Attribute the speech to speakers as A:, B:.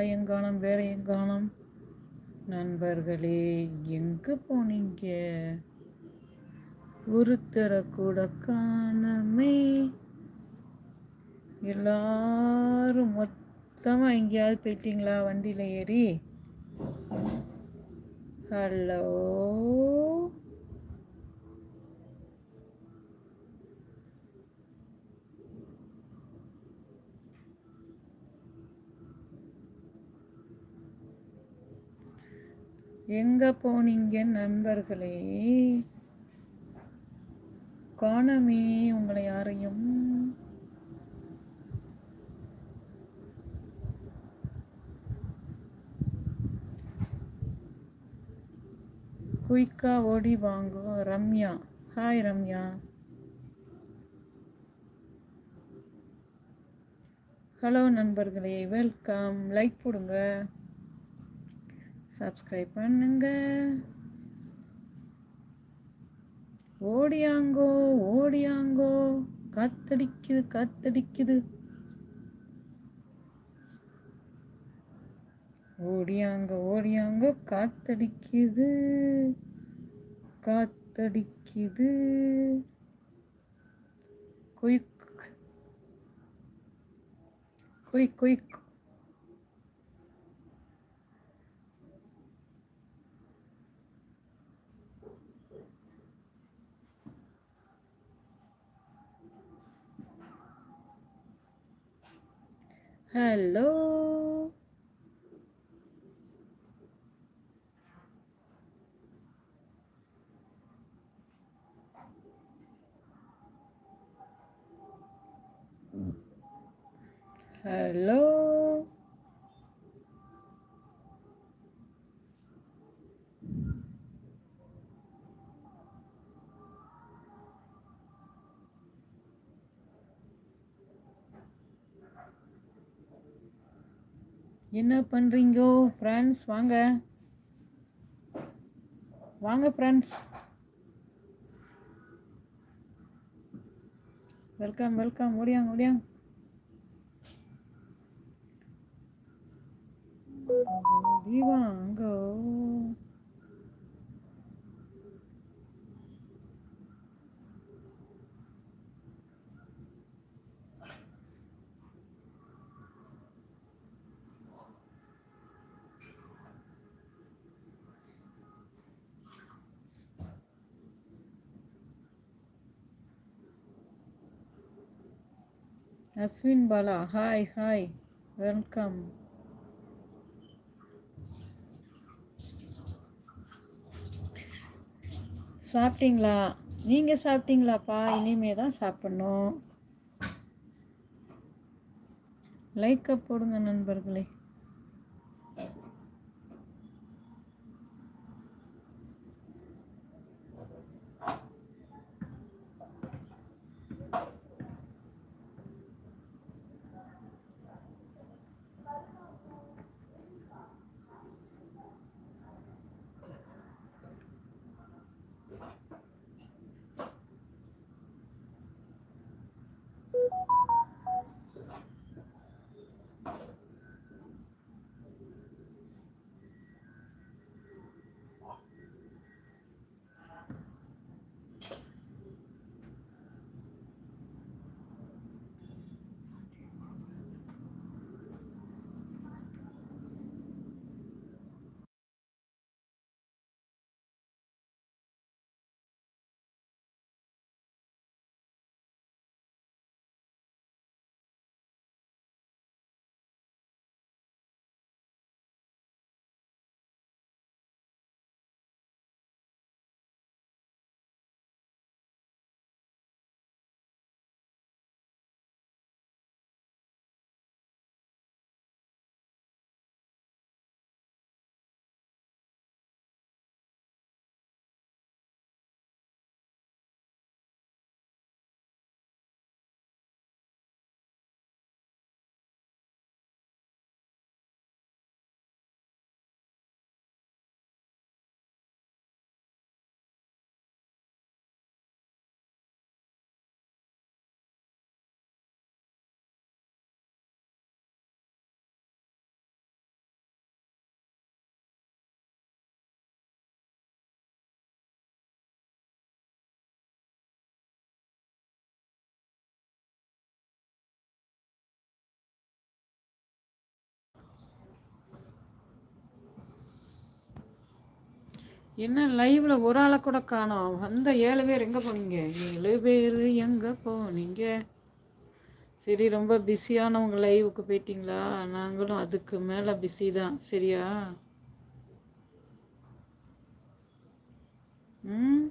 A: காணோம் வேறையும் எங்கானம் நண்பர்களே எங்கே போனீங்க? ஒருத்தரை கூட காணமே. எல்லாரும் மொத்தமாக எங்கேயாவது போயிட்டீங்களா? வண்டியில் ஏறி? ஹலோ எங்க போனீங்க நண்பர்களே? காணமே உங்களை யாரையும். குயிக்கா ஓடி வாங்கும் ரம்யா. ஹாய் ரம்யா. ஹலோ நண்பர்களே. வெல்கம் லைக் போடுங்க. சப்ஸ்கிரைப் பண்ணுங்க. ஓடியாங்கோ ஓடியாங்கோ. காத்தடிக்குது காத்தடிக்குது. ஓடியாங்க ஓடியாங்க காத்தடிக்குது. காத்தடிக்குது. Quick quick quick. Hello hello என்ன பண்ணுறீங்கோ ஃப்ரெண்ட்ஸ் வாங்க. வாங்க ஃப்ரெண்ட்ஸ் வெல்கம் வெல்கம் ஓடியாங்க ஓடியாங்க ஓடி வாங்கோ Ashwin Bala hi hi welcome சாப்பிட்டீங்களா? நீங்கள் சாப்பிட்டீங்களாப்பா? இனிமே தான் சாப்பிட்ணும். லைக்கை போடுங்க நண்பர்களே. என்ன லைவ்ல ஒரு ஆளை கூட காணோம். வந்த ஏழு பேர் எங்க போனீங்க? ஏழு பேர் எங்க போனீங்க? சரி ரொம்ப பிஸியானவங்க லைவுக்கு போயிட்டீங்களா? நாங்களும் அதுக்கு மேல பிஸி தான். சரியா? ம்?